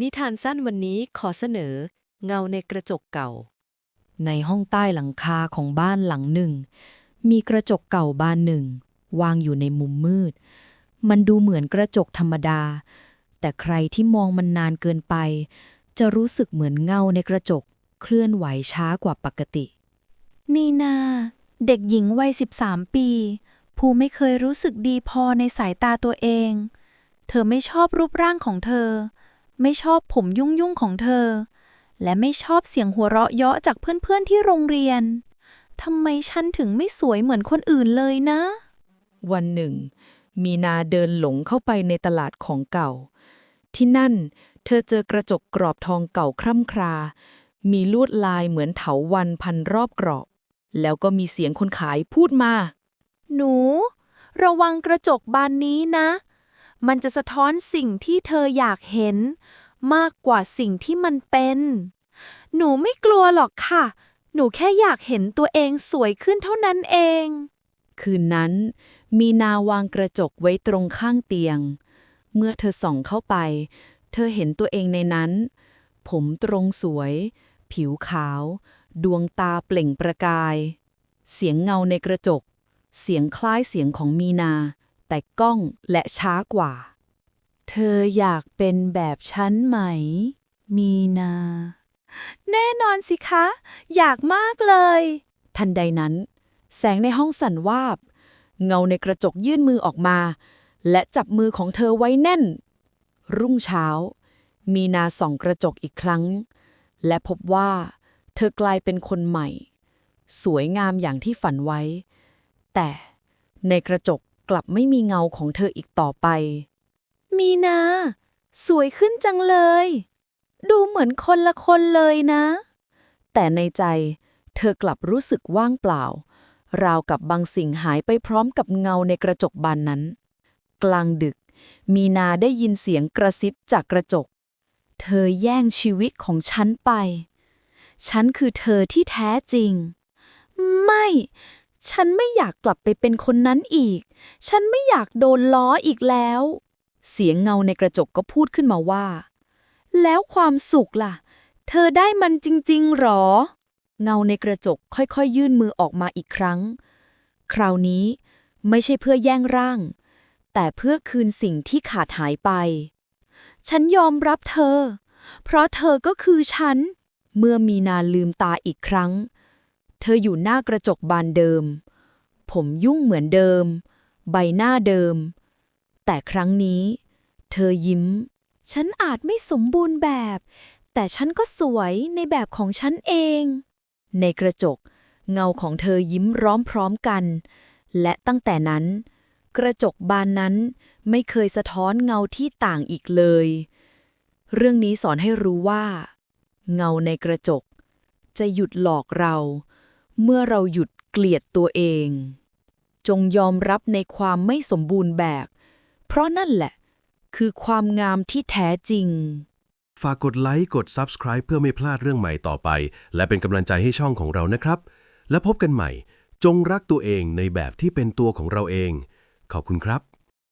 นิทานสั้นวันนี้ขอเสนอ เงาในกระจกเก่า ในห้องใต้หลังคาของบ้านหลังหนึ่ง มีกระจกเก่าบานหนึ่ง วางอยู่ในมุมมืด มันดูเหมือนกระจกธรรมดา แต่ใครที่มองมันนานเกินไป จะรู้สึกเหมือนเงาในกระจก เคลื่อนไหวช้ากว่าปกติ นีนา เด็กหญิงวัย 13 ปี ผู้ไม่เคยรู้สึกดีพอในสายตาตัวเอง เธอไม่ชอบรูปร่างของเธอ ไม่ชอบผมยุ่งยุ่งๆของเธอ และไม่ชอบเสียงหัวเราะเยาะจากเพื่อนๆที่โรงเรียนทำไมฉันถึงไม่สวยเหมือนคนอื่นเลยนะ วันหนึ่ง มีนาเดินหลงเข้าไปในตลาดของเก่า ที่นั่นเธอเจอกระจกกรอบทองเก่าคร่ำครา มีลวดลายเหมือนเถาวันพันรอบกรอบ แล้วก็มีเสียงคนขายพูดมา หนู ระวังกระจกบานนี้นะ มันจะสะท้อนสิ่งที่เธออยากเห็น มากกว่าสิ่งที่มันเป็น หนูไม่กลัวหรอกค่ะ หนูแค่อยากเห็นตัวเองสวยขึ้นเท่านั้นเอง คืนนั้น มีนาวางกระจกไว้ตรงข้างเตียง เมื่อเธอส่องเข้าไป เธอเห็นตัวเองในนั้น ผมตรงสวย ผิวขาว ดวงตาเปล่งประกาย เสียงเงาในกระจก เสียงคล้ายเสียงของมีนา แต่ก้องและช้ากว่า เธออยากเป็นแบบฉันไหม มีนา แน่นอนสิคะ อยากมากเลย ทันใดนั้น แสงในห้องสั่นวาบ เงาในกระจกยื่นมือออกมา และจับมือของเธอไว้แน่น รุ่งเช้า มีนาส่องกระจกอีกครั้ง และพบว่า เธอกลายเป็นคนใหม่ สวยงามอย่างที่ฝันไว้ แต่ในกระจก กลับไม่มีเงาของเธออีกต่อไป มีนา สวยขึ้นจังเลย ดูเหมือนคนละคนเลยนะ แต่ในใจ เธอกลับรู้สึกว่างเปล่า ราวกับบางสิ่งหายไปพร้อมกับเงาในกระจกบานนั้น กลางดึก มีนาได้ยินเสียงกระซิบจากกระจก เธอแย่งชีวิตของฉันไป ฉันคือเธอที่แท้จริง ไม่ ฉันไม่อยากกลับไปเป็นคนนั้นอีก ฉันไม่อยากโดนล้ออีกแล้ว เสียงเงาในกระจกก็พูดขึ้นมาว่า แล้วความสุขล่ะ เธอได้มันจริง ๆ หรอ เงาในกระจกค่อยๆ ยื่นมือออกมาอีกครั้ง คราวนี้ไม่ใช่เพื่อแย่งร่าง แต่เพื่อคืนสิ่งที่ขาดหายไป ฉันยอมรับเธอ เพราะเธอก็คือฉัน เมื่อมีนาลืมตาอีกครั้ง เธออยู่หน้ากระจกบานเดิม ผมยุ่งเหมือนเดิม ใบหน้าเดิม แต่ครั้งนี้ เธอยิ้ม ฉันอาจไม่สมบูรณ์แบบ แต่ฉันก็สวยในแบบของฉันเอง ในกระจก เงาของเธอยิ้มร้อมพร้อมกัน และตั้งแต่นั้น กระจกบานนั้นไม่เคยสะท้อนเงาที่ต่างอีกเลย เรื่องนี้สอนให้รู้ว่า เงาในกระจกจะหยุดหลอกเรา เมื่อเราหยุดเกลียดตัวเอง จงยอมรับในความไม่สมบูรณ์แบบ เพราะนั่นแหละ คือความงามที่แท้จริง ฝากกดไลค์กด Subscribe เพื่อไม่พลาดเรื่องใหม่ต่อไป และเป็นกำลังใจให้ช่องของเรานะครับ และพบกันใหม่ จงรักตัวเองในแบบที่เป็นตัวของเราเอง ขอบคุณครับ